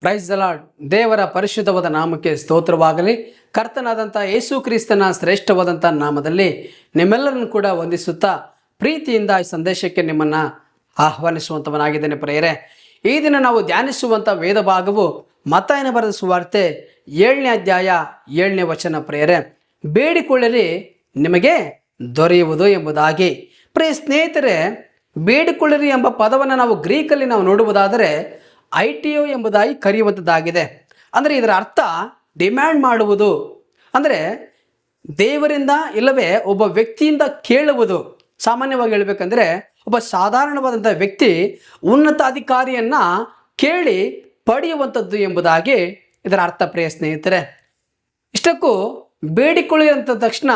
Price lord ದೇವರ ಪರಿಶುದ್ಧವಾದ ನಾಮಕ್ಕೆ ಸ್ತೋತ್ರವಾಗಲಿ. ಕರ್ತನಾದಂಥ ಯೇಸು ಕ್ರಿಸ್ತನ ಶ್ರೇಷ್ಠವಾದಂಥ ನಾಮದಲ್ಲಿ ನಿಮ್ಮೆಲ್ಲರನ್ನು ಕೂಡ ವಂದಿಸುತ್ತಾ ಪ್ರೀತಿಯಿಂದ ಈ ಸಂದೇಶಕ್ಕೆ ನಿಮ್ಮನ್ನು ಆಹ್ವಾನಿಸುವಂಥವನಾಗಿದ್ದೇನೆ ಪ್ರೇರೆ ಈ ದಿನ ನಾವು ಧ್ಯಾನಿಸುವಂಥ ವೇದ ಭಾಗವು ಮತಾಯನ ಬರೆದ ಸುವಾರ್ತೆ ಏಳನೇ ಅಧ್ಯಾಯ ಏಳನೇ ವಚನ ಪ್ರೇರೆ ಬೇಡಿಕೊಳ್ಳಿರಿ ನಿಮಗೆ ದೊರೆಯುವುದು ಎಂಬುದಾಗಿ. ಪ್ರಿಯ ಸ್ನೇಹಿತರೆ ಬೇಡಿಕೊಳ್ಳಿರಿ ಎಂಬ ಪದವನ್ನು ನಾವು ಗ್ರೀಕಲ್ಲಿ ನಾವು ನೋಡುವುದಾದರೆ ಐ ಟಿ ಒ ಎಂಬುದಾಗಿ ಕರೆಯುವಂಥದ್ದಾಗಿದೆ. ಅಂದರೆ ಇದರ ಅರ್ಥ ಡಿಮ್ಯಾಂಡ್ ಮಾಡುವುದು. ಅಂದರೆ ದೇವರಿಂದ ಇಲ್ಲವೇ ಒಬ್ಬ ವ್ಯಕ್ತಿಯಿಂದ ಕೇಳುವುದು. ಸಾಮಾನ್ಯವಾಗಿ ಹೇಳಬೇಕಂದ್ರೆ ಒಬ್ಬ ಸಾಧಾರಣವಾದಂಥ ವ್ಯಕ್ತಿ ಉನ್ನತ ಅಧಿಕಾರಿಯನ್ನ ಕೇಳಿ ಪಡೆಯುವಂಥದ್ದು ಎಂಬುದಾಗಿ ಇದರ ಅರ್ಥ ಪ್ರಿಯ ಸ್ನೇಹಿತರೆ. ಇಷ್ಟಕ್ಕೂ ಬೇಡಿಕೊಳ್ಳಿ ಅಂತ ತಕ್ಷಣ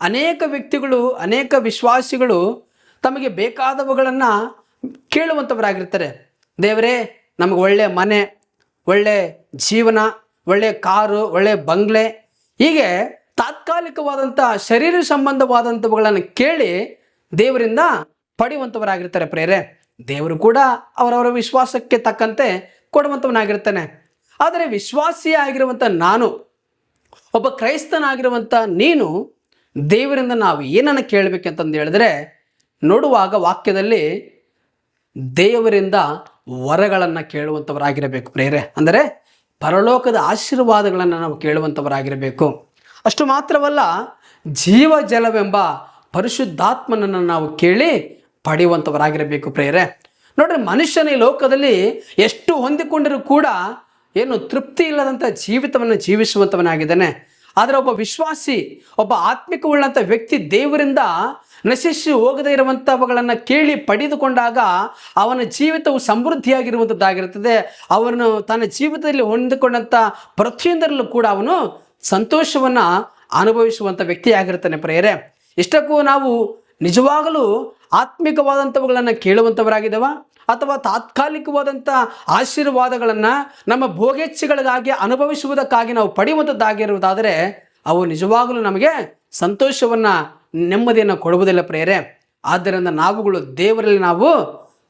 ಅನೇಕ ವ್ಯಕ್ತಿಗಳು, ಅನೇಕ ವಿಶ್ವಾಸಿಗಳು ತಮಗೆ ಬೇಕಾದವುಗಳನ್ನು ಕೇಳುವಂಥವರಾಗಿರ್ತಾರೆ. ದೇವರೇ ನಮಗೆ ಒಳ್ಳೆ ಮನೆ, ಒಳ್ಳೆ ಜೀವನ, ಒಳ್ಳೆ ಕಾರು, ಒಳ್ಳೆ ಬಂಗ್ಲೆ, ಹೀಗೆ ತಾತ್ಕಾಲಿಕವಾದಂಥ ಶರೀರ ಸಂಬಂಧವಾದಂಥವುಗಳನ್ನು ಕೇಳಿ ದೇವರಿಂದ ಪಡೆಯುವಂಥವರಾಗಿರ್ತಾರೆ ಪ್ರೇರೆ. ದೇವರು ಕೂಡ ಅವರವರ ವಿಶ್ವಾಸಕ್ಕೆ ತಕ್ಕಂತೆ ಕೊಡುವಂಥವನಾಗಿರ್ತಾನೆ. ಆದರೆ ವಿಶ್ವಾಸಿಯಾಗಿರುವಂಥ ನಾನು, ಒಬ್ಬ ಕ್ರೈಸ್ತನಾಗಿರುವಂಥ ನೀನು ದೇವರಿಂದ ನಾವು ಏನನ್ನು ಕೇಳಬೇಕಂತಂದು ಹೇಳಿದ್ರೆ, ನೋಡುವಾಗ ವಾಕ್ಯದಲ್ಲಿ ದೇವರಿಂದ ವರಗಳನ್ನು ಕೇಳುವಂಥವರಾಗಿರಬೇಕು ಪ್ರೇರೆ ಅಂದರೆ ಪರಲೋಕದ ಆಶೀರ್ವಾದಗಳನ್ನು ನಾವು ಕೇಳುವಂಥವರಾಗಿರಬೇಕು ಅಷ್ಟು ಮಾತ್ರವಲ್ಲ, ಜೀವ ಜಲವೆಂಬ ಪರಿಶುದ್ಧಾತ್ಮನನ್ನು ನಾವು ಕೇಳಿ ಪಡೆಯುವಂಥವರಾಗಿರಬೇಕು ಪ್ರೇರೆ ನೋಡ್ರಿ, ಮನುಷ್ಯನ ಈ ಲೋಕದಲ್ಲಿ ಎಷ್ಟು ಹೊಂದಿಕೊಂಡರೂ ಕೂಡ ಏನು ತೃಪ್ತಿ ಇಲ್ಲದಂಥ ಜೀವಿತವನ್ನು ಜೀವಿಸುವಂಥವನಾಗಿದ್ದಾನೆ ಆದರೆ ಒಬ್ಬ ವಿಶ್ವಾಸಿ, ಒಬ್ಬ ಆತ್ಮಿಕವುಳ್ಳಂಥ ವ್ಯಕ್ತಿ ದೇವರಿಂದ ನಶಿಸಿ ಹೋಗದೇ ಇರುವಂಥವುಗಳನ್ನು ಕೇಳಿ ಪಡೆದುಕೊಂಡಾಗ ಅವನ ಜೀವಿತವು ಸಮೃದ್ಧಿಯಾಗಿರುವಂಥದ್ದಾಗಿರುತ್ತದೆ ಅವನು ತನ್ನ ಜೀವಿತದಲ್ಲಿ ಹೊಂದಿಕೊಂಡಂಥ ಪ್ರತಿಯೊಂದರಲ್ಲೂ ಕೂಡ ಅವನು ಸಂತೋಷವನ್ನು ಅನುಭವಿಸುವಂಥ ವ್ಯಕ್ತಿಯಾಗಿರ್ತಾನೆ ಪ್ರೇಯರೆ. ಇಷ್ಟಕ್ಕೂ ನಾವು ನಿಜವಾಗಲೂ ಆತ್ಮಿಕವಾದಂಥವುಗಳನ್ನು ಕೇಳುವಂಥವರಾಗಿದ್ದಾವ ಅಥವಾ ತಾತ್ಕಾಲಿಕವಾದಂಥ ಆಶೀರ್ವಾದಗಳನ್ನು ನಮ್ಮ ಭೋಗೇಚ್ಛೆಗಳಿಗಾಗಿ ಅನುಭವಿಸುವುದಕ್ಕಾಗಿ ನಾವು ಪಡೆಯುವಂಥದ್ದಾಗಿರುವುದಾದರೆ ಅವು ನಿಜವಾಗಲೂ ನಮಗೆ ಸಂತೋಷವನ್ನು, ನೆಮ್ಮದಿಯನ್ನು ಕೊಡುವುದಿಲ್ಲ ಪ್ರೇರೆ ಆದ್ದರಿಂದ ನಾವುಗಳು ದೇವರಲ್ಲಿ ನಾವು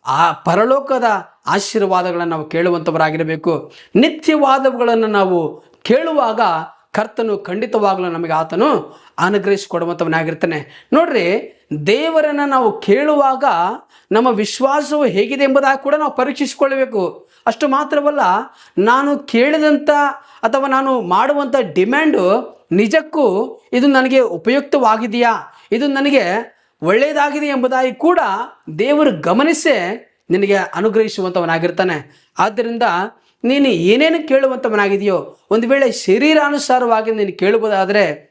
ಆ ಪರಲೋಕದ ಆಶೀರ್ವಾದಗಳನ್ನು ನಾವು ಕೇಳುವಂಥವರಾಗಿರಬೇಕು. ನಿತ್ಯವಾದವುಗಳನ್ನು ನಾವು ಕೇಳುವಾಗ ಕರ್ತನು ಖಂಡಿತವಾಗಲೂ ನಮಗೆ ಆತನು ಅನುಗ್ರಹಿಸಿಕೊಡುವಂಥವನಾಗಿರ್ತಾನೆ. ನೋಡ್ರಿ, ದೇವರನ್ನು ನಾವು ಕೇಳುವಾಗ ನಮ್ಮ ವಿಶ್ವಾಸವು ಹೇಗಿದೆ ಎಂಬುದಾಗಿ ಕೂಡ ನಾವು ಪರೀಕ್ಷಿಸಿಕೊಳ್ಳಬೇಕು. ಅಷ್ಟು ಮಾತ್ರವಲ್ಲ, ನಾನು ಕೇಳಿದಂಥ ಅಥವಾ ನಾನು ಮಾಡುವಂಥ ಡಿಮ್ಯಾಂಡು ನಿಜಕ್ಕೂ ಇದು ನನಗೆ ಉಪಯುಕ್ತವಾಗಿದೆಯಾ? ಇದು ನನಗೆ ಒಳ್ಳೆಯದಾಗಿದೆ ಎಂಬುದಾಗಿ ಕೂಡ ದೇವರು ಗಮನಿಸೇ ನಿನಗೆ ಅನುಗ್ರಹಿಸುವಂಥವನಾಗಿರ್ತಾನೆ. ಆದ್ದರಿಂದ ನೀನು ಏನೇನು ಕೇಳುವಂಥವನಾಗಿದೆಯೋ ಒಂದು ವೇಳೆ ಶರೀರಾನುಸಾರವಾಗಿ ನೀನು ಕೇಳುವುದಾದರೆ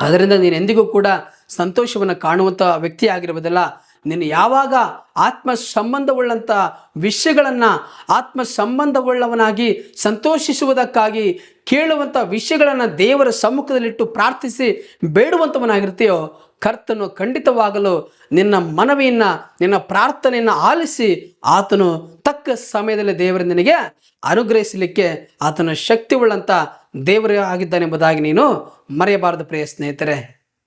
ಅದರಿಂದ ನೀನು ಎಂದಿಗೂ ಕೂಡ ಸಂತೋಷವನ್ನು ಕಾಣುವಂಥ ವ್ಯಕ್ತಿ ಆಗಿರುವುದಿಲ್ಲ. ನೀನು ಯಾವಾಗ ಆತ್ಮ ಸಂಬಂಧವುಳ್ಳಂಥ ವಿಷಯಗಳನ್ನು ಆತ್ಮ ಸಂಬಂಧವುಳ್ಳವನಾಗಿ ಸಂತೋಷಿಸುವುದಕ್ಕಾಗಿ ಕೇಳುವಂಥ ವಿಷಯಗಳನ್ನು ದೇವರ ಸಮ್ಮುಖದಲ್ಲಿಟ್ಟು ಪ್ರಾರ್ಥಿಸಿ ಬೇಡುವಂಥವನಾಗಿರ್ತೀಯೋ ಕರ್ತನು ಖಂಡಿತವಾಗಲು ನಿನ್ನ ಮನವಿಯನ್ನು, ನಿನ್ನ ಪ್ರಾರ್ಥನೆಯನ್ನು ಆಲಿಸಿ ಆತನು ತಕ್ಕ ಸಮಯದಲ್ಲಿ ದೇವರು ನಿನಗೆ ಅನುಗ್ರಹಿಸಲಿಕ್ಕೆ ಆತನ ಶಕ್ತಿ ಉಳ್ಳಂಥ ದೇವರೇ ಆಗಿದ್ದಾನೆಂಬುದಾಗಿ ನೀನು ಮರೆಯಬಾರದು ಪ್ರಿಯ ಸ್ನೇಹಿತರೆ.